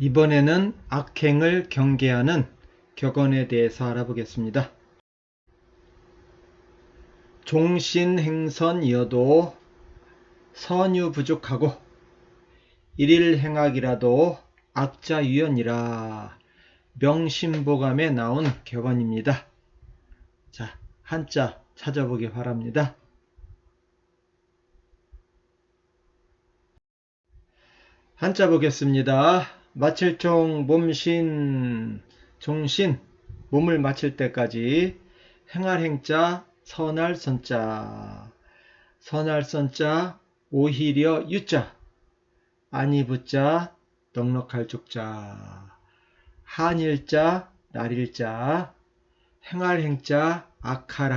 이번에는 악행을 경계하는 격언에 대해서 알아보겠습니다. 종신행선이어도 선유 부족하고 일일 행악이라도 악자유연이라 명심보감에 나온 격언입니다. 자, 한자 찾아보기 바랍니다. 한자 보겠습니다. 마칠종 몸신 종신 몸을 마칠 때까지 행할 행자 선할 선자 선할 선자 오히려 유자 아니 붙자 넉넉할 죽자 한일자 날일자 행할 행자 악할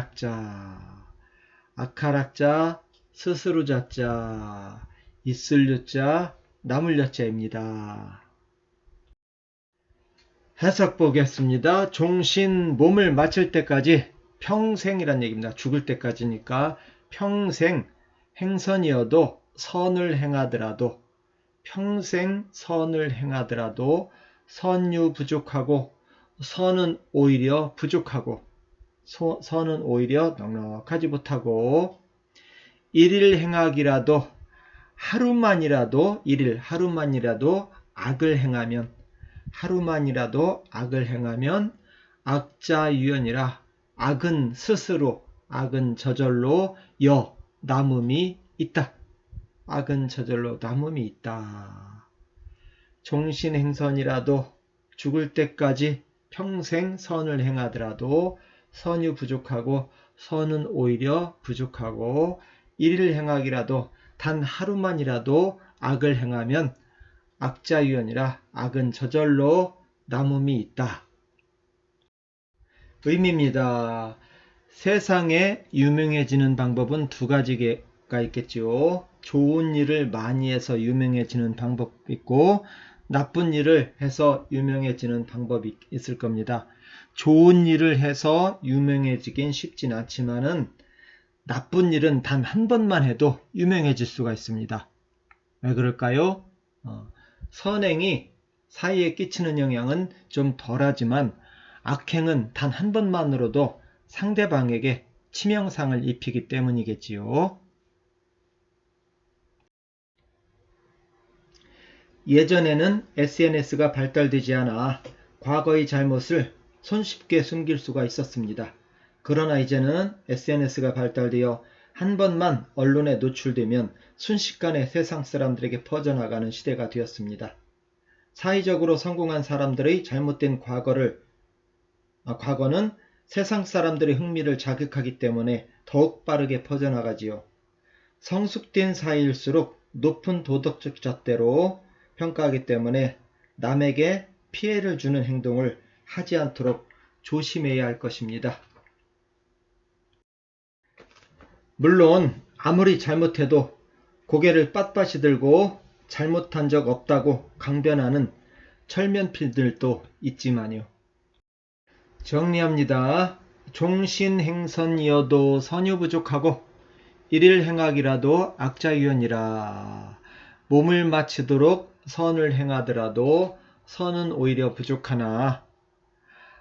악자 스스로 자자 있을 유자 남을 여자입니다. 해석 보겠습니다. 종신 몸을 마칠 때까지 평생이란 얘기입니다. 죽을 때까지니까 평생 행선이어도 선을 행하더라도 평생 선을 행하더라도 선유 부족하고 선은 오히려 부족하고 소, 선은 오히려 넉넉하지 못하고 일일 행악이라도 하루만이라도 일일 하루만이라도 악을 행하면 하루만이라도 악을 행하면 악자유연이라 악은 스스로 악은 저절로 여 남음이 있다. 악은 저절로 남음이 있다. 종신행선이라도 죽을 때까지 평생 선을 행하더라도 선유 부족하고 선은 오히려 부족하고 일일 행악이라도 단 하루만이라도 악을 행하면 악자유연이라 악은 저절로 남음이 있다. 의미입니다. 세상에 유명해지는 방법은 두 가지가 있겠지요. 좋은 일을 많이 해서 유명해지는 방법이 있고 나쁜 일을 해서 유명해지는 방법이 있을 겁니다. 좋은 일을 해서 유명해지긴 쉽진 않지만은 나쁜 일은 단 한 번만 해도 유명해질 수가 있습니다. 왜 그럴까요? 어, 선행이 사이에 끼치는 영향은 좀 덜하지만 악행은 단 한 번만으로도 상대방에게 치명상을 입히기 때문이겠지요. 예전에는 SNS가 발달되지 않아 과거의 잘못을 손쉽게 숨길 수가 있었습니다. 그러나 이제는 SNS가 발달되어 한 번만 언론에 노출되면 순식간에 세상 사람들에게 퍼져나가는 시대가 되었습니다. 사회적으로 성공한 사람들의 잘못된 과거를 아, 과거는 세상 사람들의 흥미를 자극하기 때문에 더욱 빠르게 퍼져나가지요. 성숙된 사회일수록 높은 도덕적 잣대로 평가하기 때문에 남에게 피해를 주는 행동을 하지 않도록 조심해야 할 것입니다. 물론 아무리 잘못해도 고개를 빳빳이 들고 잘못한 적 없다고 강변하는 철면필들도 있지만요. 정리합니다. 종신행선이어도 선유 부족하고 일일 행악이라도 악자유연이라 몸을 마치도록 선을 행하더라도 선은 오히려 부족하나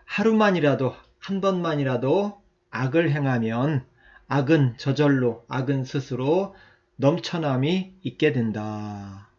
하루만이라도 한 번만이라도 악을 행하면 악은 저절로 악은 스스로 넘쳐남이 있게 된다.